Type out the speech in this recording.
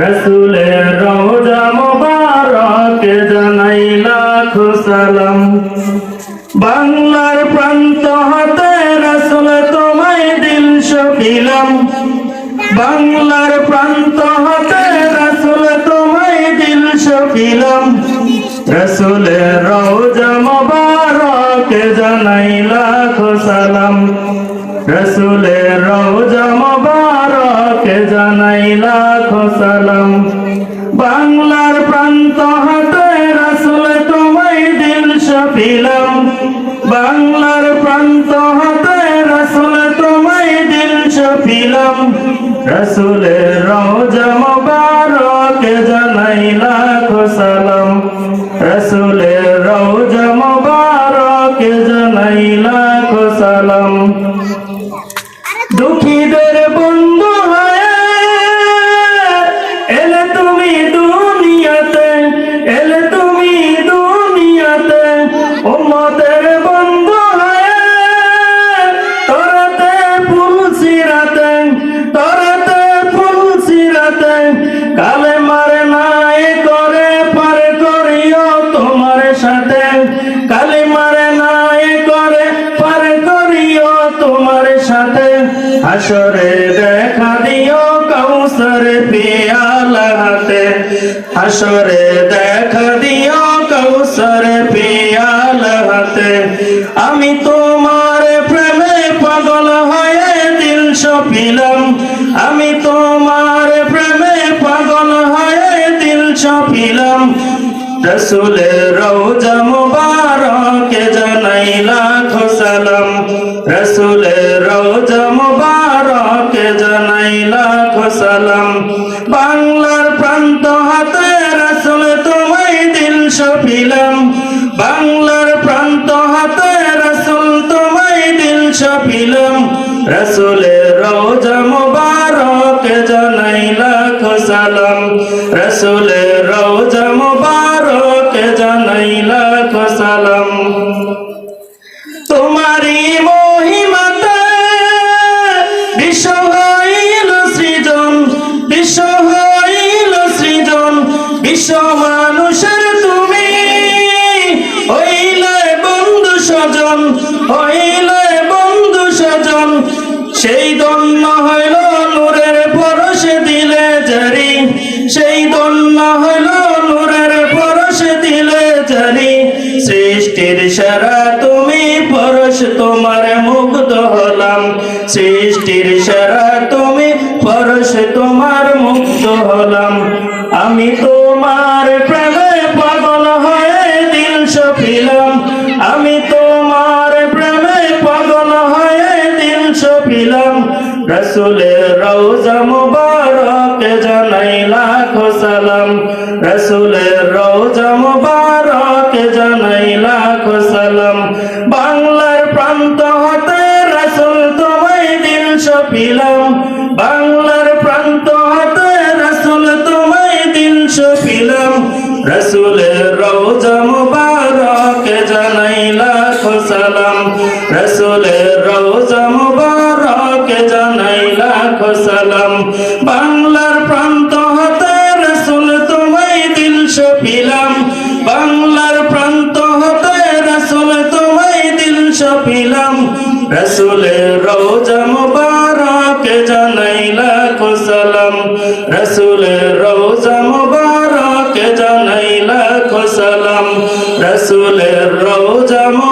রসুলের রোজা মোবারক জানাই লাখ সালাম। বাংলার প্রান্ত হতে রসুল তোমায় দিল সপিলাম বাংলার প্রান্ত হতে রসুল তোমায় দিল সপিলাম রসুলের রোজা মোবারক জানাই লাখ সালাম। রসুলের রোজা মোবারক জানাই লাখ সালাম। বাংলার প্রান্ত হাতে রসুল তোমায় দিল সপিলাম বাংলার প্রান্ত হাতে রসুল তোমায় দিল সপিলাম রসুলের রোজা মোবারক জানাই লাখ সালাম। রসুলের রোজা মোবারক জানাই লাখ সালাম। হাসরে দেখা দিও কৌসর পিয়ালা হাতে। হাসরে দেখা দিও কৌসর পিয়ালা হাতে। আমি তোমার প্রেমে পাগল হয়ে দিল সপিলাম। আমি তোমার প্রেমে পাগল হয়ে দিল সপিলাম। রসুলের রোজা মুবারক জানাই লাখ সালাম রসুলের রোজা সালাম। বাংলার প্রান্ত হাতে রাসুল তোমায় দিল সপিলাম বাংলার প্রান্ত হাতে রাসুল তোমায় দিল সপিলাম রসুলের রোজা মোবারক জানাই লাখ সালাম। রসুলের রোজা মানুষের তুমি, হইলে বন্ধু স্বজন, হইলে বন্ধু স্বজন। সেই দন্য হইল নূরের পরশে দিলে জারি। সেই দন্য হইল নূরের পরশে দিলে জারি। সৃষ্টির সারা তুমি পরশ, তোমার মুগ্ধ হলাম। সৃষ্টির সারা সপিলাম আমি তোমার প্রেমে পাগল হয়ে দিন সপিলাম। রসুলের রোজা মুবারক জানাই লাখ সালাম রসুলের রোজা মুবারক জানাই লাখ জানাই রসুলের রোজা মুবারক জানাই লাখ বাংলার প্রান্ত হতে রসুল তোমায় দিল সপিলাম বাংলার প্রান্ত হতে রসুল তোমায় দিল সপিলাম রসুলের রোজা মুবারক জানাই লাখ রসুলের রোজা মুবারক